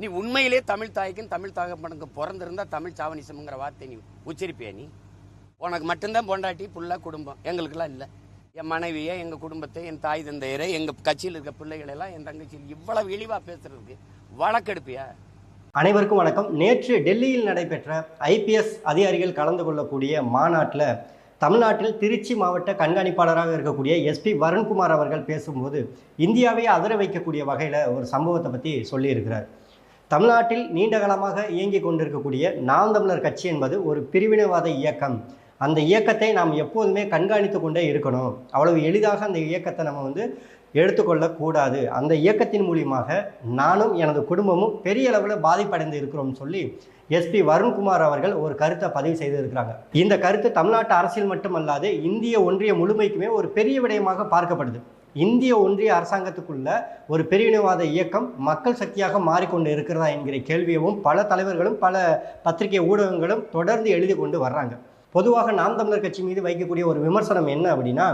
நீ உண்மையிலே தமிழ் தாய்க்கும் தமிழ் தாகப்பனுக்கு பிறந்திருந்தா தமிழ் சாவனிசம்ங்கிற வார்த்தை நீ உச்சரிப்பியா நீ? உனக்கு மட்டும்தான் பொண்டாட்டி புள்ள குடும்பம். எங்களுக்கெல்லாம் இல்லை. என் மனைவியை எங்கள் குடும்பத்தை என் தாய் தந்தையரை எங்கள் கட்சியில் இருக்க பிள்ளைகளெல்லாம் என் தங்கச்சியில் இவ்வளவு இழிவாக பேசுறதுக்கு வழக்கெடுப்பியா? அனைவருக்கும் வணக்கம். நேற்று டெல்லியில் நடைபெற்ற ஐபிஎஸ் அதிகாரிகள் கலந்து கொள்ளக்கூடிய மாநாட்டில் தமிழ்நாட்டில் திருச்சி மாவட்ட கண்காணிப்பாளராக இருக்கக்கூடிய எஸ்பி வருண்குமார் அவர்கள் பேசும்போது இந்தியாவை அதிர வைக்கக்கூடிய வகையில் ஒரு சம்பவத்தை பற்றி சொல்லியிருக்கிறார். தமிழ்நாட்டில் நீண்டகாலமாக இயங்கிக் கொண்டிருக்கக்கூடிய நாம் தமிழர் கட்சி என்பது ஒரு பிரிவினைவாத இயக்கம். அந்த இயக்கத்தை நாம் எப்போதுமே கண்காணித்து கொண்டே இருக்கணும். அவ்வளவு எளிதாக அந்த இயக்கத்தை நம்ம வந்து எடுத்துக்கொள்ளக்கூடாது. அந்த இயக்கத்தின் மூலியமாக நானும் எனது குடும்பமும் பெரிய அளவில் பாதிப்படைந்து இருக்கிறோம்னு சொல்லி எஸ்பி வருண்குமார் அவர்கள் ஒரு கருத்தை பதிவு செய்திருக்கிறாங்க. இந்த கருத்து தமிழ்நாட்டு அரசியல் மட்டுமல்லாது இந்திய ஒன்றிய முழுமைக்குமே ஒரு பெரிய விடயமாக பார்க்கப்படுது. இந்திய ஒன்றிய அரசாங்கத்துக்குள்ள ஒரு பிரிவினைவாத இயக்கம் மக்கள் சக்தியாக மாறிக்கொண்டு இருக்கிறதா என்கிற கேள்வியவும் பல தலைவர்களும் பல பத்திரிகை ஊடகங்களும் தொடர்ந்து எழுதி கொண்டு வர்றாங்க. பொதுவாக நாம் தமிழர் கட்சி மீது வைக்கக்கூடிய ஒரு விமர்சனம் என்ன அப்படின்னா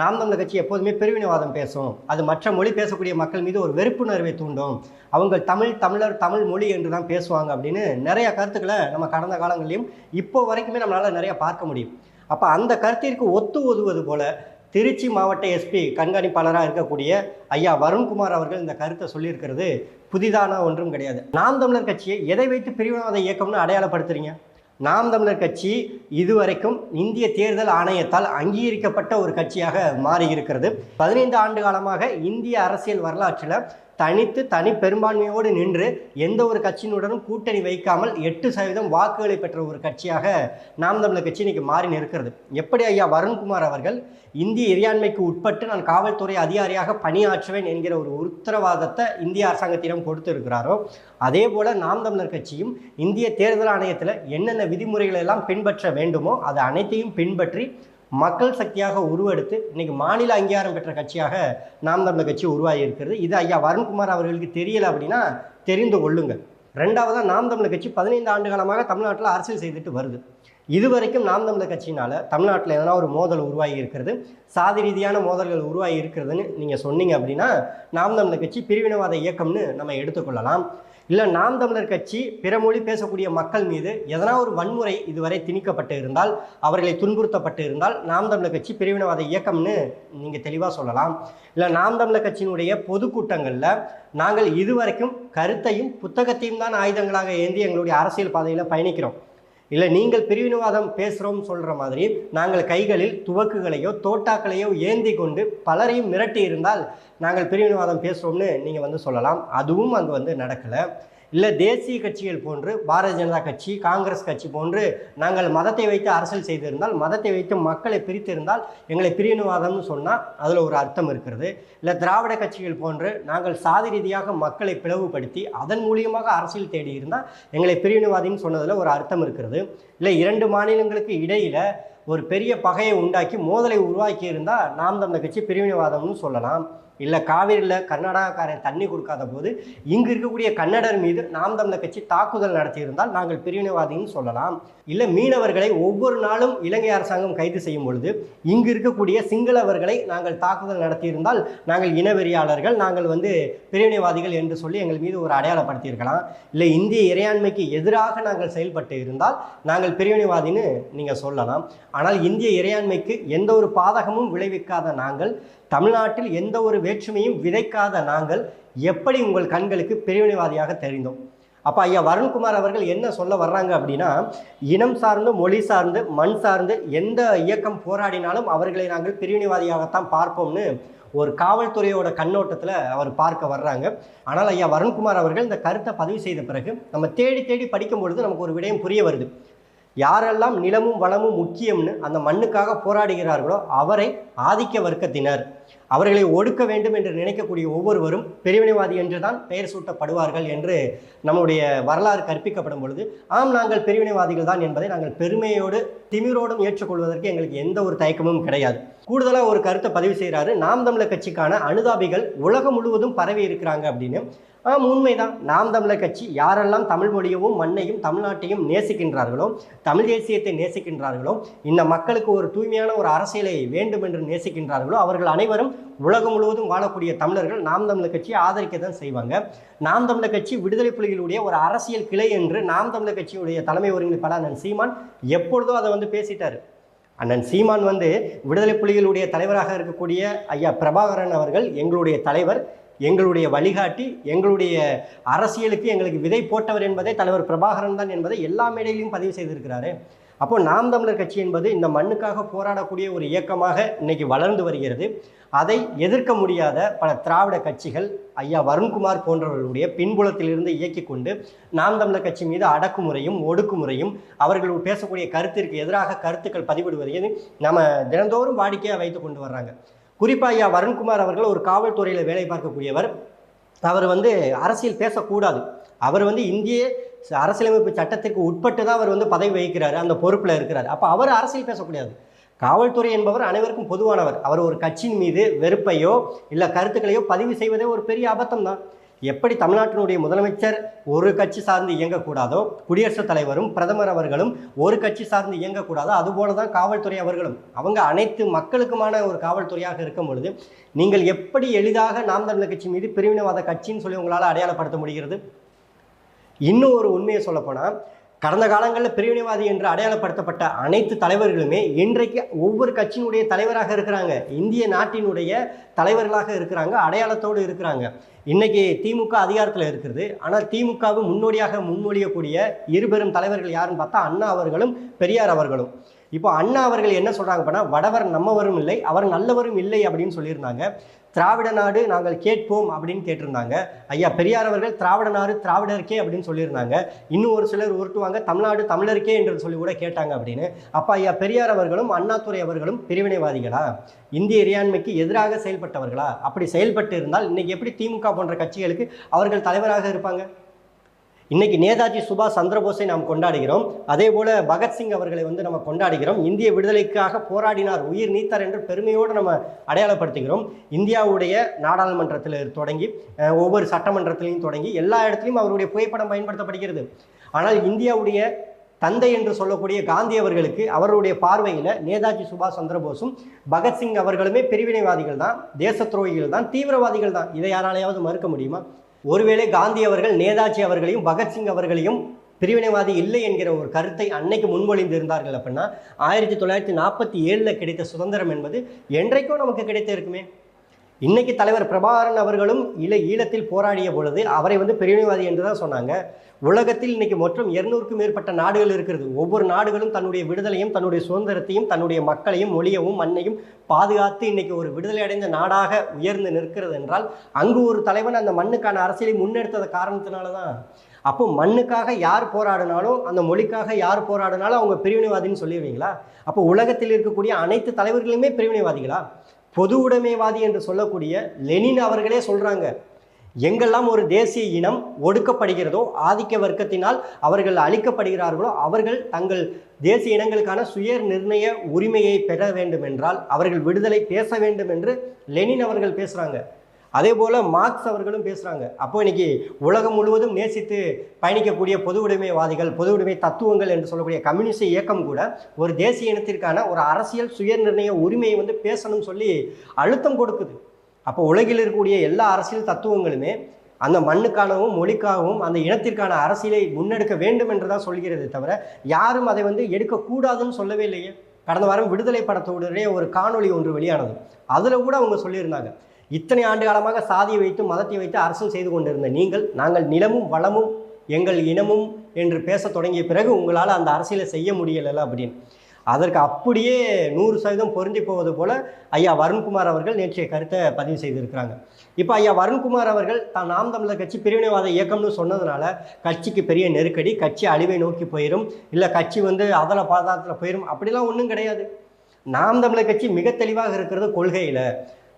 நாம் தமிழர் கட்சி எப்போதுமே பிரிவினைவாதம் பேசும். அது மற்ற மொழி பேசக்கூடிய மக்கள் மீது ஒரு வெறுப்புணர்வை தூண்டும். அவங்க தமிழ் தமிழர் தமிழ் மொழி என்று தான் பேசுவாங்க அப்படின்னு நிறைய கருத்துக்களை நம்ம கடந்த காலங்களையும் இப்போ வரைக்குமே நம்மளால் நிறைய பார்க்க முடியும். அப்போ அந்த கருத்திற்கு ஒத்து ஒதுவது போல திருச்சி மாவட்ட எஸ்பி கண்காணிப்பாளராக இருக்கக்கூடிய ஐயா வருண்குமார் அவர்கள் இந்த கருத்தை சொல்லியிருக்கிறது. புதிதான ஒன்றும் கிடையாது. நாம் தமிழர் கட்சியை எதை வைத்து பிரிவினவாத இயக்கம்னு அடையாளப்படுத்துறீங்க? நாம் தமிழர் கட்சி இதுவரைக்கும் இந்திய தேர்தல் ஆணையத்தால் அங்கீகரிக்கப்பட்ட ஒரு கட்சியாக மாறி இருக்கிறது பதினைந்து ஆண்டு காலமாக இந்திய அரசியல் வரலாற்றில் தனித்து தனி பெரும்பான்மையோடு நின்று எந்த ஒரு கட்சியினுடனும் கூட்டணி வைக்காமல் எட்டு சதவீதம் வாக்குகளை பெற்ற ஒரு கட்சியாக நாம் தமிழர் கட்சி இன்னைக்கு மாறி நிற்கிறது. எப்படி ஐயா? வருண்குமார் அவர்கள் இந்திய இறையாண்மைக்கு உட்பட்டு நான் காவல்துறை அதிகாரியாக பணியாற்றுவேன் என்கிற ஒரு உத்தரவாதத்தை இந்திய அரசாங்கத்திடம் கொடுத்திருக்கிறாரோ அதே போல நாம் தமிழர் கட்சியும் இந்திய தேர்தல் ஆணையத்தில் என்னென்ன விதிமுறைகளை எல்லாம் பின்பற்ற வேண்டுமோ அது அனைத்தையும் பின்பற்றி மக்கள் சக்தியாக உருவெடுத்து இன்னைக்கு மாநில அங்கீகாரம் பெற்ற கட்சியாக நாம் தமிழ் கட்சி உருவாகி இருக்கிறது. இது ஐயா வருண்குமார் அவர்களுக்கு தெரியல அப்படின்னா தெரிந்து கொள்ளுங்கள். ரெண்டாவதாக நாம் தமிழ் கட்சி பதினைந்து ஆண்டு காலமாக தமிழ்நாட்டில் அரசியல் செய்துட்டு வருது. இதுவரைக்கும் நாம் தமிழர் கட்சியினால தமிழ்நாட்டில் எதனா ஒரு மோதல் உருவாகி இருக்கிறது. சாதி ரீதியான மோதல்கள் உருவாகி இருக்கிறதுன்னு நீங்கள் சொன்னீங்க அப்படின்னா நாம் தமிழர் கட்சி பிரிவினவாத இயக்கம்னு நம்ம எடுத்துக்கொள்ளலாம். இல்லை நாம் தமிழர் கட்சி பிற மொழி பேசக்கூடிய மக்கள் மீது எதனா ஒரு வன்முறை இதுவரை திணிக்கப்பட்டு இருந்தால் அவர்களை துன்புறுத்தப்பட்டு இருந்தால் நாம் தமிழர் கட்சி பிரிவினவாத இயக்கம்னு நீங்கள் தெளிவாக சொல்லலாம். இல்லை நாம் தமிழர் கட்சியினுடைய பொதுக்கூட்டங்களில் நாங்கள் இதுவரைக்கும் கருத்தையும் புத்தகத்தையும் தான் ஆயுதங்களாக ஏந்தி எங்களுடைய அரசியல் பாதையில் பயணிக்கிறோம். இல்லை நீங்கள் பிரிவினவாதம் பேசுகிறோம் சொல்கிற மாதிரி நாங்கள் கைகளில் துவக்குகளையோ தோட்டாக்களையோ ஏந்தி கொண்டு பலரையும் மிரட்டி இருந்தால் நாங்கள் பிரிவினவாதம் பேசுகிறோம்னு நீங்கள் வந்து சொல்லலாம். அதுவும் அங்கே வந்து நடக்கலை. இல்லை தேசிய கட்சிகள் போன்று பாரதிய ஜனதா கட்சி காங்கிரஸ் கட்சி போன்று நாங்கள் மதத்தை வைத்து அரசியல் செய்திருந்தால் மதத்தை வைத்து மக்களை பிரித்திருந்தால் எங்களை பிரிவினவாதம்னு சொன்னால் அதில் ஒரு அர்த்தம் இருக்கிறது. இல்லை திராவிட கட்சிகள் போன்று நாங்கள் சாதி ரீதியாக மக்களை பிளவுபடுத்தி அதன் மூலியமாக அரசியல் தேடி இருந்தால் எங்களை பிரிவினவாதின்னு சொன்னதில் ஒரு அர்த்தம் இருக்கிறது. இல்லை இரண்டு மாநிலங்களுக்கு இடையில் ஒரு பெரிய பகையை உண்டாக்கி மோதலை உருவாக்கி இருந்தால் நாம் தந்த கட்சி பிரிவினைவாதம்னு சொல்லலாம். இல்லை காவிரியில் கர்நாடகாக்காரன் தண்ணி கொடுக்காத போது இங்கு இருக்கக்கூடிய கன்னடர் மீது நாம் தமிழர் கட்சி தாக்குதல் நடத்தியிருந்தால் நாங்கள் பிரிவினைவாதின்னு சொல்லலாம். இல்லை மீனவர்களை ஒவ்வொரு நாளும் இலங்கை அரசாங்கம் கைது செய்யும் பொழுது இங்கு இருக்கக்கூடிய சிங்களவர்களை நாங்கள் தாக்குதல் நடத்தியிருந்தால் நாங்கள் இனவெறியாளர்கள் நாங்கள் வந்து பிரிவினைவாதிகள் என்று சொல்லி எங்கள் மீது ஒரு அடையாளப்படுத்தியிருக்கலாம். இல்லை இந்திய இறையாண்மைக்கு எதிராக நாங்கள் செயல்பட்டு இருந்தால் நாங்கள் பிரிவினைவாதின்னு நீங்கள் சொல்லலாம். ஆனால் இந்திய இறையாண்மைக்கு எந்த ஒரு பாதகமும் விளைவிக்காத நாங்கள் தமிழ்நாட்டில் எந்த ஒரு வேற்றுமையும் விதைக்காத நாங்கள் எப்படி உங்கள் கண்களுக்கு பிரிவினைவாதியாக தெரிந்தோம்? அப்போ ஐயா வருண்குமார் அவர்கள் என்ன சொல்ல வர்றாங்க அப்படின்னா இனம் சார்ந்து மொழி சார்ந்து மண் சார்ந்து எந்த இயக்கம் போராடினாலும் அவர்களை நாங்கள் பிரிவினைவாதியாகத்தான் பார்ப்போம்னு ஒரு காவல்துறையோட கண்ணோட்டத்தில் அவர் பார்க்க வர்றாங்க. ஆனால் ஐயா வருண்குமார் அவர்கள் இந்த கருத்தை பதிவு செய்த பிறகு நம்ம தேடி தேடி படிக்கும் பொழுது நமக்கு ஒரு விடயம் புரிய வருது. யாரெல்லாம் நிலமும் வளமும் முக்கியம்னு அந்த மண்ணுக்காக போராடுகிறார்களோ அவரை ஆதிக்க வர்க்கத்தினர். அவர்களை ஒடுக்க வேண்டும் என்று நினைக்கக்கூடிய ஒவ்வொருவரும் பிரிவினைவாதி என்று தான் பெயர் சூட்டப்படுவார்கள் என்று நம்முடைய வரலாறு கற்பிக்கப்படும் பொழுது ஆம் நாங்கள் பிரிவினைவாதிகள் தான் என்பதை நாங்கள் பெருமையோடு திமிரோடும் ஏற்றுக்கொள்வதற்கு எங்களுக்கு எந்த ஒரு தயக்கமும் கிடையாது. கூடுதலாக ஒரு கருத்தை பதிவு செய்கிறாரு நாம் தமிழர் கட்சிக்கான அனுதாபிகள் உலகம் முழுவதும் பரவி இருக்கிறாங்க அப்படின்னு. ஆம் உண்மைதான். நாம் தமிழர் கட்சி யாரெல்லாம் தமிழ் மொழியவும் மண்ணையும் தமிழ்நாட்டையும் நேசிக்கின்றார்களோ தமிழ் தேசியத்தை நேசிக்கின்றார்களோ இந்த மக்களுக்கு ஒரு தூய்மையான ஒரு அரசியலை வேண்டும் என்று நேசிக்கின்றார்களோ அவர்கள் அனைவரும் உலகம் முழுவதும் வாழக்கூடிய தமிழர்கள் நாம் தமிழர் கட்சியை ஆதரிக்க தான் செய்வாங்க. நாம் தமிழர் கட்சி விடுதலை புலிகளுடைய ஒரு அரசியல் கிளை என்று நாம் தமிழர் கட்சியுடைய தலைமை ஒருங்கிணைப்பாளர் சீமான் எப்பொழுதோ அதை வந்து பேசிட்டாரு. அண்ணன் சீமான் வந்து விடுதலை புலிகளுடைய தலைவராக இருக்கக்கூடிய ஐயா பிரபாகரன் அவர்கள் எங்களுடைய தலைவர் எங்களுடைய வழிகாட்டி எங்களுடைய அரசியலுக்கு எங்களுக்கு விதை போட்டவர் என்பதை தலைவர் பிரபாகரன் தான் என்பதை எல்லா மேடையிலையும் பதிவு செய்திருக்கிறாரு. அப்போ நாம் தமிழர் கட்சி என்பது இந்த மண்ணுக்காக போராடக்கூடிய ஒரு இயக்கமாக இன்னைக்கு வளர்ந்து வருகிறது. அதை எதிர்க்க முடியாத பல திராவிட கட்சிகள் ஐயா வருண்குமார் போன்றவர்களுடைய பின்புலத்திலிருந்து இயக்கி கொண்டு நாம் தமிழர் கட்சி மீது அடக்குமுறையும் ஒடுக்குமுறையும் அவர்கள் பேசக்கூடிய கருத்திற்கு எதிராக கருத்துக்கள் பதிவிடுவதையும் நம்ம தினந்தோறும் வாடிக்கையாக வைத்து கொண்டு வர்றாங்க. குறிப்பாக ஐயா வருண்குமார் அவர்கள் ஒரு காவல்துறையில் வேலை பார்க்கக்கூடியவர். அவர் வந்து அரசியல் பேசக்கூடாது. அவர் வந்து இந்திய அரசியலமைப்பு சட்டத்திற்கு உட்பட்டு தான் அவர் வந்து பதவி வகிக்கிறார் அந்த பொறுப்பில் இருக்கிறார். அப்போ அவர் அரசியல் பேசக்கூடாது. காவல்துறை என்பவர் அனைவருக்கும் பொதுவானவர். அவர் ஒரு கட்சியின் மீது வெறுப்பையோ இல்லை கருத்துக்களையோ பதிவு செய்வதே ஒரு பெரிய அபத்தம் தான் எப்படி தமிழ்நாட்டினுடைய முதலமைச்சர் ஒரு கட்சி சார்ந்து இயங்கக்கூடாதோ குடியரசுத் தலைவரும் பிரதமர் அவர்களும் ஒரு கட்சி சார்ந்து இயங்கக்கூடாதோ அதுபோல தான் காவல்துறை அவர்களும். அவங்க அனைத்து மக்களுக்குமான ஒரு காவல்துறையாக இருக்கும் பொழுது நீங்கள் எப்படி எளிதாக நாம் தமிழர் கட்சி மீது பிரிவினவாத கட்சின்னு சொல்லி உங்களால் அடையாளப்படுத்த முடிகிறது? இன்னும் ஒரு உண்மையை சொல்லப்போனால் கடந்த காலங்களில் பிரிவினைவாதி என்று அடையாளப்படுத்தப்பட்ட அனைத்து தலைவர்களுமே இன்றைக்கு ஒவ்வொரு கட்சியினுடைய தலைவராக இருக்கிறாங்க. இந்திய நாட்டினுடைய தலைவர்களாக இருக்கிறாங்க அடையாளத்தோடு இருக்கிறாங்க. இன்னைக்கு திமுக அதிகாரத்தில் இருக்கிறது. ஆனால் திமுகவு முன்னோடியாக முன்மொழியக்கூடிய இருபெரும் தலைவர்கள் யாருன்னு பார்த்தா அண்ணா அவர்களும் பெரியார் அவர்களும். இப்போ அண்ணா அவர்கள் என்ன சொல்கிறாங்க அப்படின்னா வடவர் நம்மவரும் இல்லை அவர் நல்லவரும் இல்லை அப்படின்னு சொல்லியிருந்தாங்க. திராவிட நாடு நாங்கள் கேட்போம் அப்படின்னு கேட்டிருந்தாங்க. ஐயா பெரியார் அவர்கள் திராவிட நாடு திராவிடருக்கே அப்படின்னு சொல்லியிருந்தாங்க. இன்னும் ஒரு சிலர் உருட்டுவாங்க தமிழ்நாடு தமிழருக்கே என்று சொல்லி கூட கேட்டாங்க அப்படின்னு. அப்போ ஐயா பெரியார் அவர்களும் அண்ணாத்துறை அவர்களும் பிரிவினைவாதிகளா? இந்திய இறையாண்மைக்கு எதிராக செயல்பட்டவர்களா? அப்படி செயல்பட்டு இருந்தால் இன்னைக்கு எப்படி திமுக போன்ற கட்சிகளுக்கு அவர்கள் தலைவராக இருப்பாங்க. இன்னைக்கு நேதாஜி சுபாஷ் சந்திரபோஸை நாம் கொண்டாடுகிறோம். அதே போல பகத்சிங் அவர்களை வந்து நம்ம கொண்டாடுகிறோம். இந்திய விடுதலைக்காக போராடினார் உயிர் நீத்தார் என்று பெருமையோடு நம்ம அடையாளப்படுத்துகிறோம். இந்தியாவுடைய நாடாளுமன்றத்தில் தொடங்கி ஒவ்வொரு சட்டமன்றத்திலையும் தொடங்கி எல்லா இடத்துலையும் அவருடைய புகைப்படம் பயன்படுத்தப்படுகிறது. ஆனால் இந்தியாவுடைய தந்தை என்று சொல்லக்கூடிய காந்தி அவர்களுக்கு அவருடைய பார்வையில் நேதாஜி சுபாஷ் சந்திரபோஸும் பகத்சிங் அவர்களுமே பிரிவினைவாதிகள் தான் தேச துரோகிகள் தான் தீவிரவாதிகள் தான். இதை யாராலையாவது மறுக்க முடியுமா? ஒருவேளை காந்தி அவர்கள் நேதாஜி அவர்களையும் பகத்சிங் அவர்களையும் பிரிவினைவாதி இல்லை என்கிற ஒரு கருத்தை அன்னைக்கு முன்மொழிந்து இருந்தார்கள் அப்படின்னா ஆயிரத்தி தொள்ளாயிரத்தி நாற்பத்தி ஏழில் கிடைத்த சுதந்திரம் என்பது என்றைக்கும் நமக்கு கிடைத்திருக்குமே. இன்னைக்கு தலைவர் பிரபாகரன் அவர்களும் இல ஈழத்தில் போராடிய பொழுது அவரை வந்து பிரிவினைவாதி என்று தான் சொன்னாங்க. உலகத்தில் இன்னைக்கு மொத்தம் இருநூறுக்கும் மேற்பட்ட நாடுகள் இருக்கிறது. ஒவ்வொரு நாடுகளும் தன்னுடைய விடுதலையும் தன்னுடைய சுதந்திரத்தையும் தன்னுடைய மக்களையும் மொழியவும் மண்ணையும் பாதுகாத்து இன்னைக்கு ஒரு விடுதலை அடைந்த நாடாக உயர்ந்து நிற்கிறது என்றால் அங்கு ஒரு தலைவன் அந்த மண்ணுக்கான அரசியலை முன்னெடுத்த காரணத்தினால தான் அப்போ மண்ணுக்காக யார் போராடினாலும் அந்த மொழிக்காக யார் போராடினாலும் அவங்க பிரிவினைவாதின்னு சொல்லிடுவீங்களா? அப்போ உலகத்தில் இருக்கக்கூடிய அனைத்து தலைவர்களுமே பிரிவினைவாதிகளா? பொது உடைமைவாதி என்று சொல்லக்கூடிய லெனின் அவர்களே சொல்கிறாங்க எங்கெல்லாம் ஒரு தேசிய இனம் ஒடுக்கப்படுகிறதோ ஆதிக்க வர்க்கத்தினால் அவர்கள் அழிக்கப்படுகிறார்களோ அவர்கள் தங்கள் தேசிய இனங்களுக்கான சுய நிர்ணய உரிமையை பெற வேண்டும் என்றால் அவர்கள் விடுதலை பேச வேண்டும் என்று லெனின் அவர்கள் பேசுகிறாங்க அதே போல் மார்க்ஸ் அவர்களும் பேசுகிறாங்க அப்போ இன்னைக்கு உலகம் முழுவதும் நேசித்து பயணிக்கக்கூடிய பொது உடைமைவாதிகள் பொது உடைமை தத்துவங்கள் என்று சொல்லக்கூடிய கம்யூனிஸ்ட் இயக்கம் கூட ஒரு தேசிய இனத்திற்கான ஒரு அரசியல் சுய நிர்ணய உரிமையை வந்து பேசணும்னு சொல்லி அழுத்தம் கொடுக்குது. அப்போ உலகில் இருக்கக்கூடிய எல்லா அரசியல் தத்துவங்களுமே அந்த மண்ணுக்காகவும் மொழிக்காகவும் அந்த இனத்திற்கான அரசியலை முன்னெடுக்க வேண்டும் என்று தான் சொல்கிறதே தவிர யாரும் அதை வந்து எடுக்கக்கூடாதுன்னு சொல்லவே இல்லையே. கடந்த வாரம் விடுதலை படத்தோடைய ஒரு காணொளி ஒன்று வெளியானது. அதில் கூட அவங்க சொல்லியிருந்தாங்க. இத்தனை ஆண்டு காலமாக சாதியை வைத்து மதத்தை வைத்து அரசியல் செய்து கொண்டிருந்த நீங்கள் நாங்கள் நிலமும் வளமும் எங்கள் இனமும் என்று பேசத் தொடங்கிய பிறகு உங்களால் அந்த அரசியலை செய்ய முடியலை அப்படின்னு. அதற்கு அப்படியே நூறு சதவீதம் பொருந்தி போவது போல ஐயா வருண்குமார் அவர்கள் நேற்றைய கருத்தை பதிவு செய்திருக்கிறாங்க. இப்போ ஐயா வருண்குமார் அவர்கள் தான் நாம் தமிழர் கட்சி பிரிவினைவாத இயக்கம்னு சொன்னதுனால கட்சிக்கு பெரிய நெருக்கடி கட்சி அழிவை நோக்கி போயிடும் இல்லை கட்சி வந்து அதல பாதாளத்தில் போயிடும் அப்படிலாம் ஒன்றும் கிடையாது. நாம் தமிழர் கட்சி மிக தெளிவாக இருக்கிறது கொள்கையில்.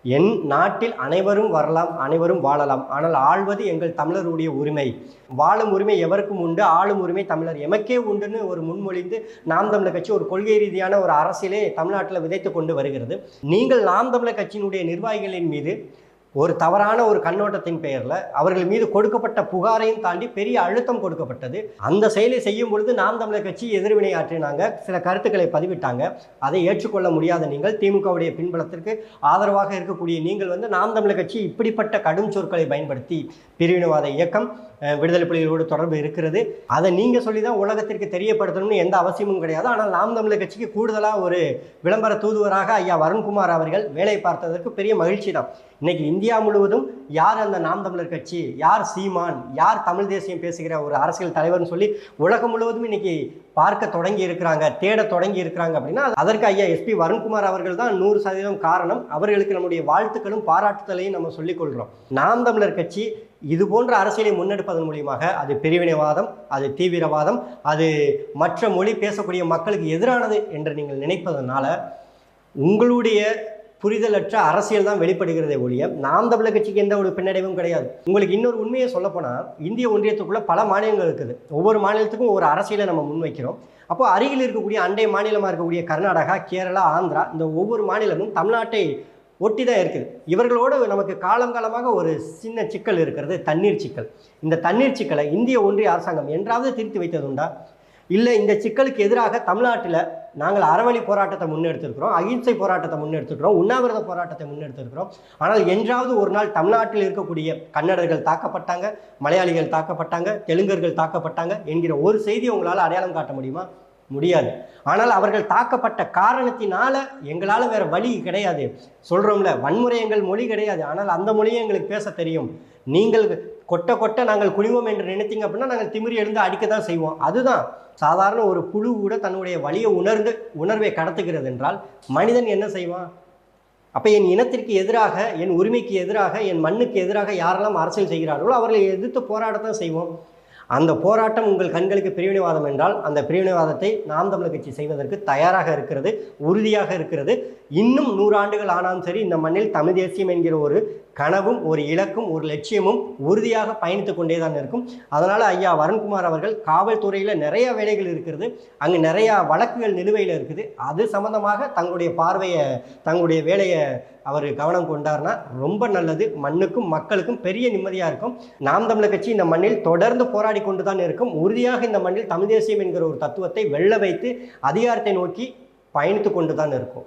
என் நாட்டில் அனைவரும் வரலாம் அனைவரும் வாழலாம். ஆனால் ஆழ்வது எங்கள் தமிழருடைய உரிமை. வாழும் உரிமை எவருக்கும் உண்டு? ஆளும் உரிமை தமிழர். எமக்கே உண்டுன்னு ஒரு முன்மொழிந்து நாம் தமிழர் கட்சி ஒரு கொள்கை ரீதியான ஒரு அரசியலே தமிழ்நாட்டில் விதைத்து கொண்டு வருகிறது. நீங்கள் நாம் தமிழர் கட்சியினுடைய நிர்வாகிகளின் மீது ஒரு தவறான ஒரு கண்ணோட்டத்தின் பெயரில் அவர்கள் மீது கொடுக்கப்பட்ட புகாரையும் தாண்டி பெரிய அழுத்தம் கொடுக்கப்பட்டது. அந்த செயலை செய்யும் பொழுது நாம் தமிழர் கட்சி எதிர்வினை ஆற்றினாங்க. சில கருத்துக்களை பதிவிட்டாங்க. அதை ஏற்றுக்கொள்ள முடியாத நீங்கள் திமுகவுடைய பின்பலத்திற்கு ஆதரவாக இருக்கக்கூடிய நீங்கள் வந்து நாம் தமிழர் கட்சி இப்படிப்பட்ட கடும் சொற்களை பயன்படுத்தி பிரிவினைவாத இயக்கம் விடுதலை புலிகளோடு தொடர்பு இருக்கிறது. அதை நீங்கள் சொல்லி தான் உலகத்திற்கு தெரியப்படுத்தணும்னு எந்த அவசியமும் கிடையாது. ஆனால் நாம் தமிழர் கட்சிக்கு கூடுதலாக ஒரு விளம்பர தூதுவராக ஐயா வருண்குமார் அவர்கள் வேலை பார்த்ததற்கு பெரிய மகிழ்ச்சி தான் இன்னைக்கு இந்தியா முழுவதும் யார் அந்த நாம் தமிழர் கட்சி? யார் சீமான்? யார் தமிழ் தேசியம் பேசுகிற ஒரு அரசியல் தலைவர்னு சொல்லி உலகம் முழுவதும் இன்னைக்கு பார்க்க தொடங்கி இருக்கிறாங்க தேட தொடங்கி இருக்கிறாங்க அப்படின்னா அதற்கு ஐயா எஸ்பி வருண்குமார் அவர்கள் தான் நூறு சதவீதம் காரணம். அவர்களுக்கு நம்முடைய வாழ்த்துக்களும் பாராட்டுதலையும் நம்ம சொல்லிக் கொள்கிறோம் நாம் தமிழர் கட்சி இது போன்ற அரசியலை முன்னெடுப்பதன் மூலியமாக அது பிரிவினைவாதம் அது தீவிரவாதம் அது மற்ற மொழி பேசக்கூடிய மக்களுக்கு எதிரானது என்று நீங்கள் நினைப்பதனால உங்களுடைய புரிதலற்ற அரசியல் தான் வெளிப்படுகிறதே ஒழிய நாம் தமிழர் கட்சிக்கு எந்த ஒரு பின்னடைவும் கிடையாது. உங்களுக்கு இன்னொரு உண்மையை சொல்லப்போனால் இந்திய ஒன்றியத்துக்குள்ள பல மாநிலங்கள் இருக்குது. ஒவ்வொரு மாநிலத்துக்கும் ஒரு அரசியலை நம்ம முன்வைக்கிறோம். அப்போ அருகில் இருக்கக்கூடிய அண்டை மாநிலமாக இருக்கக்கூடிய கர்நாடகா கேரளா ஆந்திரா இந்த ஒவ்வொரு மாநிலமும் தமிழ்நாட்டை ஒட்டி தான் இருக்குது. இவர்களோடு நமக்கு காலம் காலமாக ஒரு சின்ன சிக்கல் இருக்கிறது தண்ணீர் சிக்கல். இந்த தண்ணீர் சிக்கலை இந்திய ஒன்றிய அரசாங்கம் என்றாவது திருத்தி வைத்ததுண்டா இல்லை இந்த சிக்கலுக்கு எதிராக தமிழ்நாட்டில் நாங்கள் அறவழி போராட்டத்தை முன்னெடுத்திருக்கிறோம் அகிம்சை போராட்டத்தை முன்னெடுத்திருக்கிறோம் உண்ணாவிரத போராட்டத்தை முன்னெடுத்திருக்கிறோம். ஆனால் என்றாவது ஒரு நாள் தமிழ்நாட்டில் இருக்கக்கூடிய கன்னடர்கள் தாக்கப்பட்டாங்க மலையாளிகள் தாக்கப்பட்டாங்க தெலுங்கர்கள் தாக்கப்பட்டாங்க என்கிற ஒரு செய்தியை உங்களால் அடையாளம் காட்ட முடியுமா? முடியாது. ஆனால் அவர்கள் தாக்கப்பட்ட காரணத்தினால எங்களால் வேற வழி கிடையாது. சொல்கிறோம்ல வன்முறை எங்கள் மொழி கிடையாது. ஆனால் அந்த மொழியை எங்களுக்கு பேச தெரியும். நீங்கள் கொட்ட கொட்ட நாங்கள் குனிவோம் என்று நினைத்தீங்க அப்படின்னா நாங்கள் திமிரி எழுந்து அடிக்க தான் செய்வோம். அதுதான் சாதாரண ஒரு புழு கூட தன்னுடைய வழியை உணர்ந்து உணர்வை கடத்துகிறது என்றால் மனிதன் என்ன செய்வான்? அப்போ என் இனத்திற்கு எதிராக என் உரிமைக்கு எதிராக என் மண்ணுக்கு எதிராக யாரெல்லாம் அரசியல் செய்கிறார்களோ அவர்களை எதிர்த்து போராடத்தான் செய்வோம். அந்த போராட்டம் உங்கள் கண்களுக்கு பிரிவினைவாதம் என்றால் அந்த பிரிவினைவாதத்தை நாம் தமிழர் கட்சி செய்வதற்கு தயாராக இருக்கிறது உறுதியாக இருக்கிறது. இன்னும் நூறாண்டுகள் ஆனாலும் சரி இந்த மண்ணில் தமிழ் தேசியம் என்கிற ஒரு கனவும் ஒரு இலக்கும் ஒரு லட்சியமும் உறுதியாக பயணித்து கொண்டே தான் இருக்கும். அதனால் ஐயா வருண்குமார் அவர்கள் காவல்துறையில் நிறைய வேலைகள் இருக்கிறது அங்கே நிறையா வழக்குகள் நிலுவையில் இருக்குது. அது சம்பந்தமாக தங்களுடைய பார்வையை தங்களுடைய வேலையை அவர் கவனம் கொண்டார்னா ரொம்ப நல்லது. மண்ணுக்கும் மக்களுக்கும் பெரிய நிம்மதியாக இருக்கும். நாம் தமிழர் கட்சி இந்த மண்ணில் தொடர்ந்து போராடி கொண்டு தான் இருக்கும். உறுதியாக இந்த மண்ணில் தமிழ் தேசியம் என்கிற ஒரு தத்துவத்தை வெள்ள வைத்து அதிகாரத்தை நோக்கி பயணித்து கொண்டு தான் இருக்கும்.